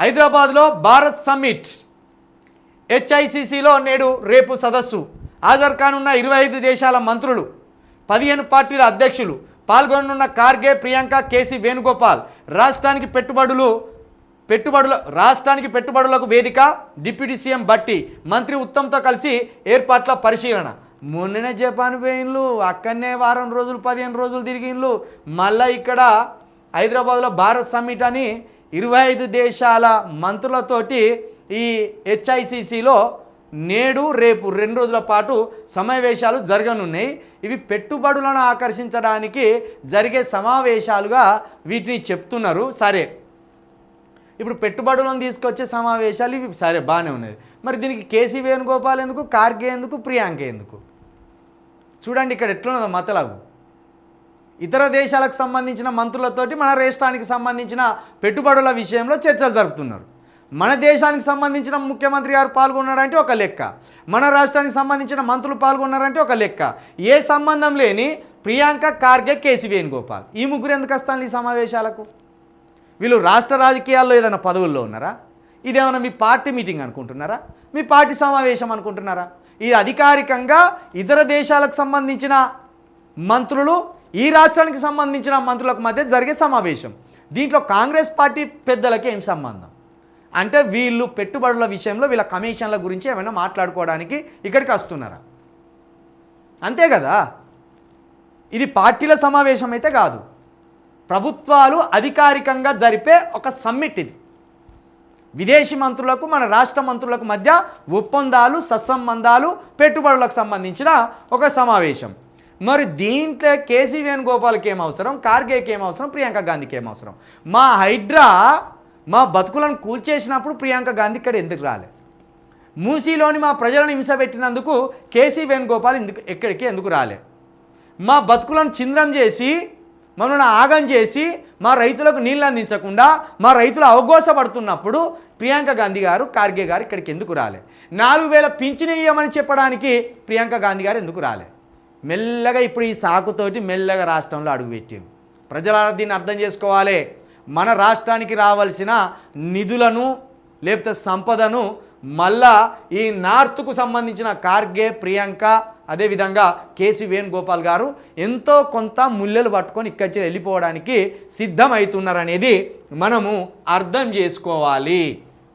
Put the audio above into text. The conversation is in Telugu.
హైదరాబాద్లో భారత్ సమ్మిట్. హెచ్ఐసిసిలో నేడు రేపు సదస్సు. హాజరు కానున్న ఇరవై ఐదు దేశాల మంత్రులు పదిహేను పార్టీల అధ్యక్షులు పాల్గొననున్న కార్గే ప్రియాంక కేసీ వేణుగోపాల్ రాష్ట్రానికి పెట్టుబడులు పెట్టుబడుల రాష్ట్రానికి పెట్టుబడులకు వేదిక డిప్యూటీ సీఎం బట్టి మంత్రి ఉత్తమ్తో కలిసి ఏర్పాట్ల పరిశీలన. మొన్ననే జపాన్ పోయిన్లు అక్కడనే వారం రోజులు పదిహేను రోజులు తిరిగిన్లు మళ్ళీ ఇక్కడ హైదరాబాద్లో భారత్ సమ్మిట్ అని ఇరవై ఐదు దేశాల మంత్రులతోటి ఈ హెచ్ఐసిసిలో నేడు రేపు రెండు రోజుల పాటు సమావేశాలు జరగనున్నాయి. ఇవి పెట్టుబడులను ఆకర్షించడానికి జరిగే సమావేశాలుగా వీటిని చెప్తున్నారు. సరే. ఇప్పుడు పెట్టుబడులను తీసుకొచ్చే సమావేశాలు ఇవి. సరే బాగానే ఉన్నది మరి దీనికి కేసీ వేణుగోపాల్ ఎందుకు? కార్గే ఎందుకు? ప్రియాంక ఎందుకు? చూడండి ఇక్కడ ఎట్లున్నదో మతలాగు. ఇతర దేశాలకు సంబంధించిన మంత్రులతోటి మన రాష్ట్రానికి సంబంధించిన పెట్టుబడుల విషయంలో చర్చలు జరుపుతున్నారు. మన దేశానికి సంబంధించిన ముఖ్యమంత్రి గారు పాల్గొన్నారంటే ఒక లెక్క. మన రాష్ట్రానికి సంబంధించిన మంత్రులు పాల్గొన్నారంటే ఒక లెక్క. ఏ సంబంధం లేని ప్రియాంక కార్గే కేసీ వేణుగోపాల్. ఈ ముగ్గురు ఎందుకు వస్తాను ఈ సమావేశాలకు? వీళ్ళు రాష్ట్ర రాజకీయాల్లో ఏదైనా పదవుల్లో ఉన్నారా? ఇదేమైనా మీ పార్టీ మీటింగ్ అనుకుంటున్నారా? మీ పార్టీ సమావేశం అనుకుంటున్నారా? ఇది అధికారికంగా ఇతర దేశాలకు సంబంధించిన మంత్రులు ఈ రాష్ట్రానికి సంబంధించిన మంత్రులకు మధ్య జరిగే సమావేశం. దీంట్లో కాంగ్రెస్ పార్టీ పెద్దలకి ఏం సంబంధం? అంటే వీళ్ళు పెట్టుబడుల విషయంలో వీళ్ళ కమిషన్ల గురించి ఏమైనా మాట్లాడుకోవడానికి ఇక్కడికి వస్తున్నారా? అంతే కదా? ఇది పార్టీల సమావేశం అయితే కాదు. ప్రభుత్వాలు అధికారికంగా జరిపే ఒక సమ్మిట్ ఇది. విదేశీ మంత్రులకు మన రాష్ట్ర మంత్రులకు మధ్య ఒప్పందాలు సత్సంబంధాలు పెట్టుబడులకు సంబంధించిన ఒక సమావేశం. మరి దీంట్లో కేసీ వేణుగోపాల్కి ఏం అవసరం? కార్గేకి ఏం అవసరం? ప్రియాంక గాంధీకి ఏం అవసరం? మా హైడ్రా మా బతుకులను కూల్చేసినప్పుడు ప్రియాంక గాంధీ ఇక్కడ ఎందుకు రాలే? మూసీలోని మా ప్రజలను హింస పెట్టినందుకు కేసీ వేణుగోపాల్ ఎందుకు ఎక్కడికి ఎందుకు రాలే? మా బతుకులను చింద్రం చేసి మనల్ని ఆగం చేసి మా రైతులకు నీళ్ళు అందించకుండా మా రైతులు అవగోసపడుతున్నప్పుడు ప్రియాంక గాంధీ గారు కార్గే గారు ఇక్కడికి ఎందుకు రాలే? నాలుగు వేల పింఛను ఇయ్యమని చెప్పడానికి ప్రియాంక గాంధీ గారు ఎందుకు రాలే? మెల్లగా ఇప్పుడు ఈ సాకుతోటి మెల్లగా రాష్ట్రంలో అడుగుపెట్టింది ప్రజల దీన్ని అర్థం చేసుకోవాలి. మన రాష్ట్రానికి రావాల్సిన నిధులను లేకపోతే సంపదను మళ్ళా ఈ నార్త్కు సంబంధించిన కార్గే ప్రియాంక అదేవిధంగా కేసీ వేణుగోపాల్ గారు ఎంతో కొంత ముల్లెలు పట్టుకొని ఇక్కడి వెళ్ళిపోవడానికి సిద్ధమవుతున్నారనేది మనము అర్థం చేసుకోవాలి.